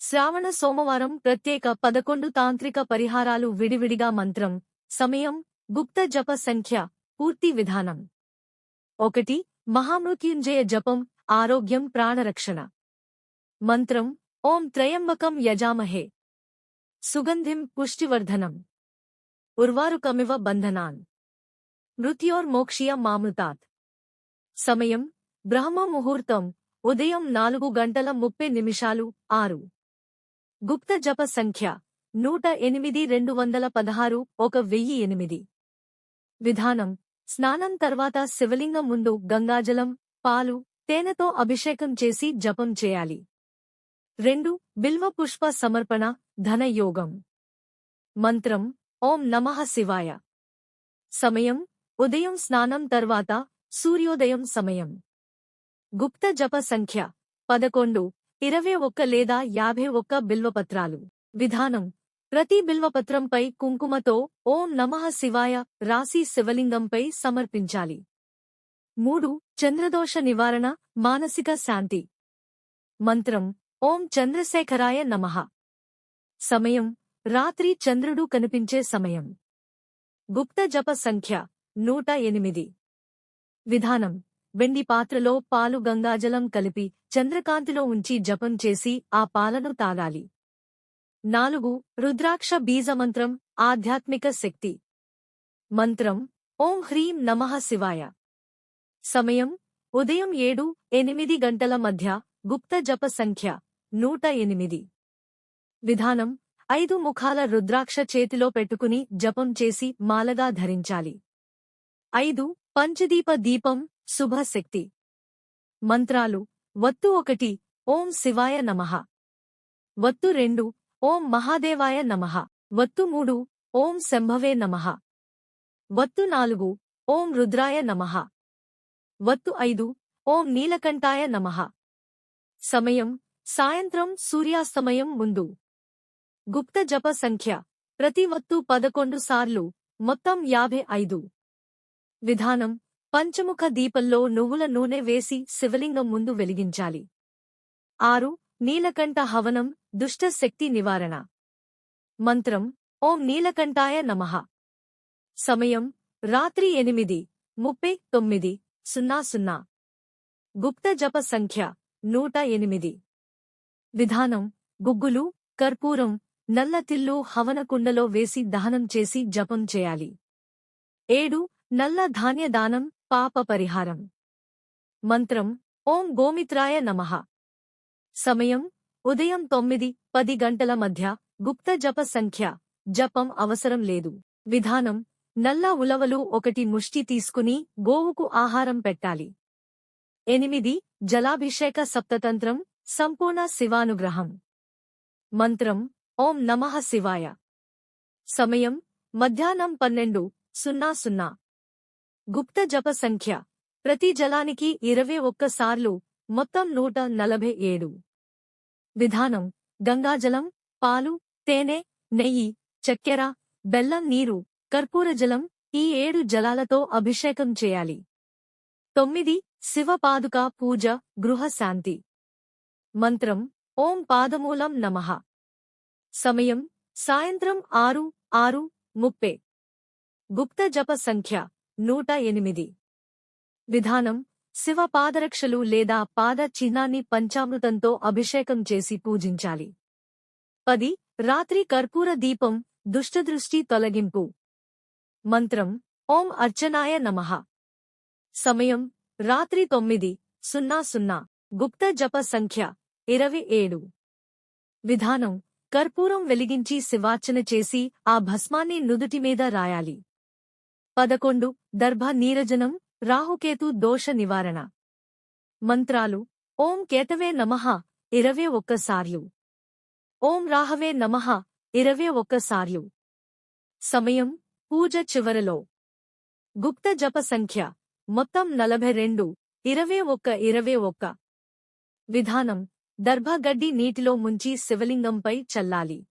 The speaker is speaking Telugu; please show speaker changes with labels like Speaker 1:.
Speaker 1: శ్రావణ సోమవారం ప్రత్యేక పదకొండు తాంత్రిక పరిహారాలు విడివిడిగా మంత్రం. సమయం గుప్త జప సంఖ్య పూర్తి విధానం. ఒకటి మహామృత్యుంజయ జపం ఆరోగ్యం ప్రాణరక్షణ. మంత్రం ఓం త్రయంబకం యజామహే. సుగంధిం పుష్టివర్ధనం. ఉర్వారుకమివ బంధనాన్. మృత్యోర్మోక్షియ మామృతాత్. సమయం బ్రహ్మ ముహూర్తం ఉదయం నాలుగు గంటల ముప్పై నిమిషాలు ఆరు. గుప్త జప సంఖ్య నూట ఎనిమిది రెండు వందల పదహారు ఒక వెయ్యి ఎనిమిది. విధానం స్నానం తర్వాత శివలింగం ముందు గంగాజలం పాలు తేనెతో అభిషేకం చేసి జపం చేయాలి. రెండు బిల్వ పుష్ప సమర్పణ ధనయోగం మంత్రం ఓం నమః శివాయ. సమయం ఉదయం స్నానం తర్వాత సూర్యోదయం సమయం. గుప్త జప సంఖ్య పదకొండు ఇరవై ఒక్క లేదా యాభై ఒక్క బిల్వపత్రాలు. విధానం. ప్రతి బిల్వపత్రంపై కుంకుమతో ఓం నమః శివాయ రాశి శివలింగంపై సమర్పించాలి. మూడు. చంద్రదోష నివారణ మానసిక శాంతి. మంత్రం. ఓం చంద్రశేఖరాయ నమః. సమయం. రాత్రి చంద్రుడు కనిపించే సమయం. గుప్త జప సంఖ్య నూట ఎనిమిది. విధానం. వెండి పాత్రలో పాలు గంగాజలం కలిపి చంద్రకాంతిలో ఉంచి జపం చేసి ఆ పాలను తాగాలి. నాలుగు రుద్రాక్ష బీజమంత్రం ఆధ్యాత్మిక శక్తి. మంత్రం ఓం హ్రీం నమః శివాయ. సమయం ఉదయం ఏడు ఎనిమిది గంటల మధ్య గుప్త జప సంఖ్య నూట ఎనిమిది. విధానం ఐదు ముఖాల రుద్రాక్ష చేతిలో పెట్టుకుని జపం చేసి మాలగా ధరించాలి. ఐదు పంచదీప దీపం శుభశక్తి. మంత్రాలు. వత్తు ఒకటి. ఓం శివాయ నమః. వత్తు రెండు. ఓం మహాదేవాయ నమః. వత్తు మూడు. ఓం శంభవే నమః. వత్తు నాలుగు. ఓం రుద్రాయ నమః. వత్తు ఐదు. ఓం నీలకంఠాయ నమః. సమయం. సాయంత్రం సూర్యాస్తమయం ముందు. గుప్త జప సంఖ్య. ప్రతి వత్తు పదకొండు సార్లు. మొత్తం యాభై ఐదు. విధానం. పంచముఖ దీపంలో నువ్వుల నూనె వేసి శివలింగం ముందు వెలిగించాలి. ఆరు నీలకంఠ హవనం దుష్ట శక్తి నివారణ. మంత్రం ఓం నీలకంఠాయ నమః. సమయం రాత్రి ఎనిమిది ముప్పై తొమ్మిది సున్నా సున్నా. గుప్త జప సంఖ్య నూట ఎనిమిది. విధానం గుగ్గులు కర్పూరం నల్లతిల్లు హవనకుండలో వేసి దహనం చేసి జపం చేయాలి. ఏడు నల్ల ధాన్యదానం పాప పరిహారం. మంత్రం ఓం గోమిత్రాయ నమః. సమయం ఉదయం తొమ్మిది పది గంటల మధ్య గుప్త జప సంఖ్య జపం అవసరం లేదు. విధానం నల్ల ఉలవలు ఒకటి ముష్టి తీసుకుని గోవుకు ఆహారం పెట్టాలి. ఎనిమిది జలాభిషేక సప్తతంత్రం సంపూర్ణ శివానుగ్రహం. మంత్రం ఓం నమః శివాయ. సమయం మధ్యాహ్నం పన్నెండు సున్నా సున్నా. గుప్త జప సంఖ్య. ప్రతి జలానికి ఇరవై ఒక్కసార్లు మొత్తం నూట నలభై ఏడు. విధానం. గంగాజలం పాలు తేనె నెయ్యి చక్కెర బెల్లం నీరు కర్పూర జలం ఈ ఏడు జలాలతో అభిషేకం చేయాలి. తొమ్మిది. శివపాదుక పూజ గృహశాంతి మంత్రం. ఓం పాదమూలం నమః. సమయం. సాయంత్రం ఆరు ఆరు ముప్పై. గుప్త జప సంఖ్య. నూట ఎనిమిది. విధానం శివ పాదరక్షలు లేదా పాద చిహ్నాన్ని పంచామృతంతో అభిషేకం చేసి పూజించాలి. పది రాత్రి కర్పూర దీపం దుష్టదృష్టి తొలగింపు. మంత్రం ఓం అర్చనాయ నమః. సమయం రాత్రి తొమ్మిది సున్నా సున్నా. గుప్త జప సంఖ్య ఇరవై ఏడు. విధానం కర్పూరం వెలిగించి శివార్చన చేసి ఆ భస్మాన్ని నుదుటిమీద రాయాలి. పదకొండు దర్భ నీరజనం రాహుకేతు దోష నివారణ. మంత్రాలు ఓం కేతవే నమః ఇరవై ఒక్కసార్లు ఓం రాహవే నమః ఇరవై ఒక్కసార్లు సమయం పూజ చివరలో. గుప్త జప సంఖ్య మొత్తం నలభై రెండు ఇరవై ఒక్క ఇరవై ఒక్క. విధానం దర్భగడ్డి నీటిలో ముంచి శివలింగంపై చల్లాలి.